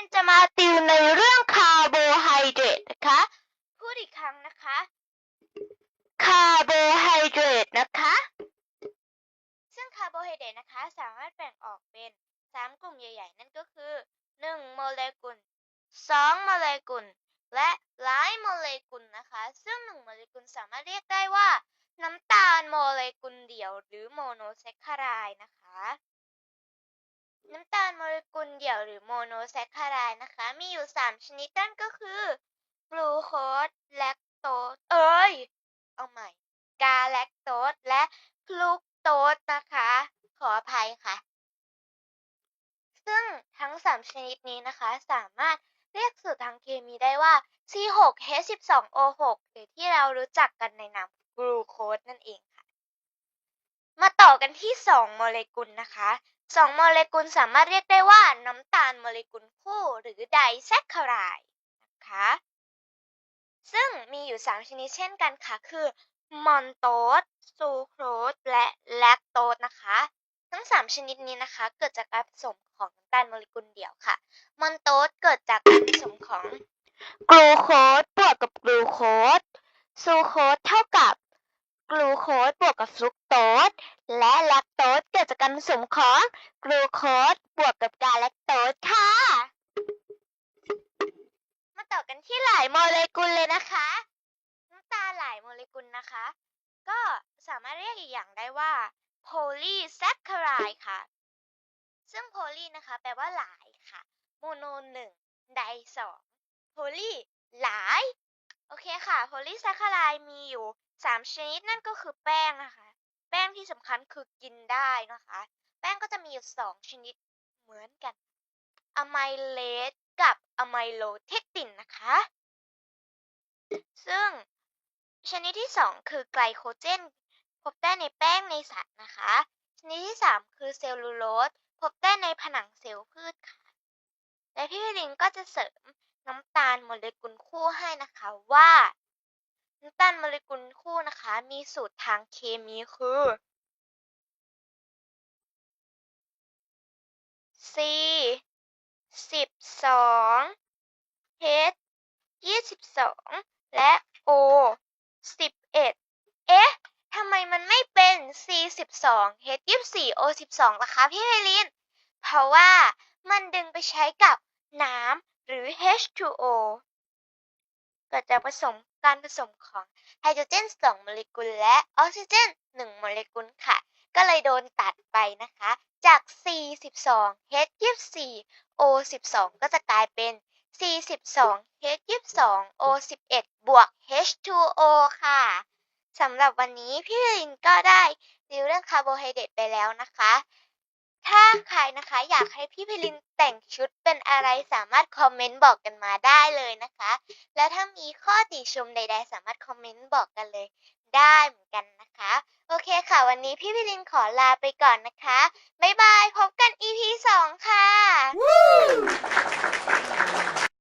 นจะมาติวในเรื่องคาร์โบไฮเดรตนะคะ พูดอีกครั้งนะคะ คาร์โบไฮเดรตนะคะ ซึ่งคาร์โบไฮเดรตนะคะ สามารถแบ่งออกเป็น 3 กลุ่มใหญ่ ๆ นั่นก็คือ 1 โมเลกุล 2 โมเลกุล และหลายโมเลกุลนะคะ ซึ่ง 1 โมเลกุลสามารถเรียกได้ว่า น้ำตาลโมเลกุลเดี่ยว หรือโมโนแซคคารายนะคะ น้ำตาลโมเลกุลเดี่ยวหรือโมโนแซคคารด์นะคะ มีอยู่ 3 ชนิดนั่นก็คือกลูโคสแลคโตสเอ้ย เอาใหม่ กาแลคโตสและฟลุกโตสนะคะ ขออภัยค่ะ ซึ่งทั้ง 3 ชนิดนี้นะคะ สามารถเรียกสูตรทางเคมีได้ว่า C6H12O6 หรือที่เรารู้จักกันในนามกลูโคสนั่นเองค่ะ มาต่อกันที่ 2 โมเลกุลนะคะ2โมเลกุลสามารถเรียกได้ว่าน้ำตาลโมเลกุลคู่หรือไดแซคคารด์นะคะซึ่งมีอยู่ 3 ชนิดเช่นกันค่ะ คือมอนโตสซูโครสและแลคโตสนะคะ ทั้ง 3 ชนิดนี้นะคะ เกิดจากการผสมของน้ำตาลโมเลกุลเดี่ยวค่ะ มอนโตสเกิดจากการผสมของกลูโคสบวกกับกลูโคสซูโคสเท่ากับกลู โคสบวกกับฟรุกโตสและแลคโตสเกิดจากการผสมของกลูโคสบวกกับกาแลคโตสค่ะ มาต่อกันที่หลายโมเลกุลเลยนะคะน้ำตาหลายโมเลกุลนะคะ ก็สามารถเรียกอีกอย่างได้ว่า polysaccharide ค่ะ ซึ่ง poly นะคะ แปลว่าหลายค่ะ mono หนึ่งไดสอง poly หลาย ค่ะ polysaccharide มีอยู่ 3 ชนิดนั่นก็คือแป้งนะคะ แป้งที่สำคัญคือกินได้นะคะ แป้งก็จะมีอยู่ 2 ชนิดเหมือนกันอะไมเลสกับอะไมโลเทคตินนะคะ ซึ่งชนิดที่ 2 คือไกลโคเจน พบได้ในแป้งในสัตว์นะคะ ชนิดที่ 3 คือเซลลูโลสพบได้ในผนังเซลล์พืชค่ะ และพี่วิลินก็จะเสริม น้ำตาลโมเลกุลคู่ให้นะคะว่าน้ำตาลโมเลกุลคู่นะคะ มีสูตรทางเคมีคือ C สิบสอง H ยี่สิบสองและ O สิบเอ็ดเอ๊ะทำไมมันไม่เป็น C สิบสอง H ยี่สี่ O สิบสองล่ะคะพี่ไพลิน เพราะว่ามันดึงไปใช้กับน้ำ หรือ H2O เกิดจากผสมการผสมของไฮโดรเจน 2 โมเลกุลและออกซิเจน 1 โมเลกุลค่ะ ก็เลยโดนตัดไปนะคะ จาก C 12 H 24 O 12 ก็จะกลายเป็น C 12 H 22 O 11 บวก H2O ค่ะสำหรับวันนี้พี่ลินก็ได้รีวิวเรื่องคาร์โบไฮเดรตไปแล้วนะคะ ถ้าใครนะคะ อยากให้พี่พิลินแต่งชุดเป็นอะไรสามารถคอมเมนต์บอกกันมาได้เลยนะคะ แล้วถ้ามีข้อติชมใด ๆ สามารถคอมเมนต์บอกกันเลยได้เหมือนกันนะคะ โอเคค่ะ วันนี้พี่พิลินขอลาไปก่อนนะคะ บ๊ายบาย พบกัน EP 2 ค่ะ